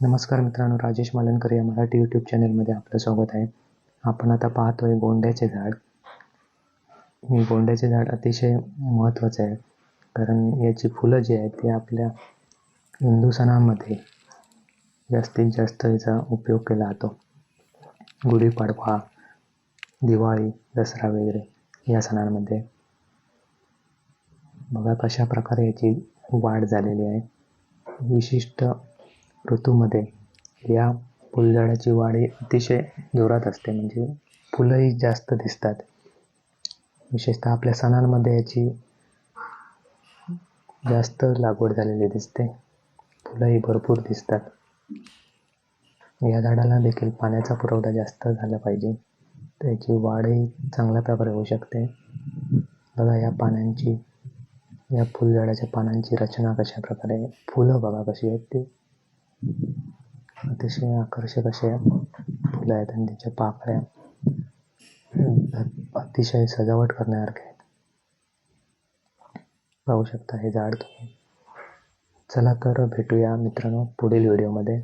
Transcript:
नमस्कार मित्रांनो राजेश मालनकर या मराठी यूट्यूब चॅनलमध्ये आपलं स्वागत आहे. आपण आता पाहतोय गोंड्याचे झाड. गोंड्याचे झाड अतिशय महत्त्वाचं आहे. कारण याची फुलं जी आहेत ती आपल्या हिंदू सणामध्ये जास्तीत जास्त याचा उपयोग केला जातो. गुढीपाडवा दिवाळी दसरा वगैरे या सणांमध्ये. बघा कशा प्रकारे याची वाढ झालेली आहे. विशिष्ट ऋतूमध्ये या फुलझाडाची वाढ ही अतिशय जोरात असते. म्हणजे फुलंही जास्त दिसतात. विशेषतः आपल्या सणांमध्ये याची जास्त लागवड झालेली दिसते. फुलंही भरपूर दिसतात. या झाडाला देखील पाण्याचा पुरवठा जास्त झाला पाहिजे. त्याची वाढही चांगल्या प्रकारे होऊ शकते. बघा या पानांची या फुलझाडाच्या पानांची रचना कशा प्रकारे आहे. फुलं बघा कशी आहेत ती. अतिशय आकर्षक असे फुलं आहेत आणि त्याच्या पाकळ्या अतिशय सजावट करण्यासारख्या आहेत. पाहू शकता हे झाड तुम्ही. चला तर भेटूया मित्रांनो पुढील व्हिडिओमध्ये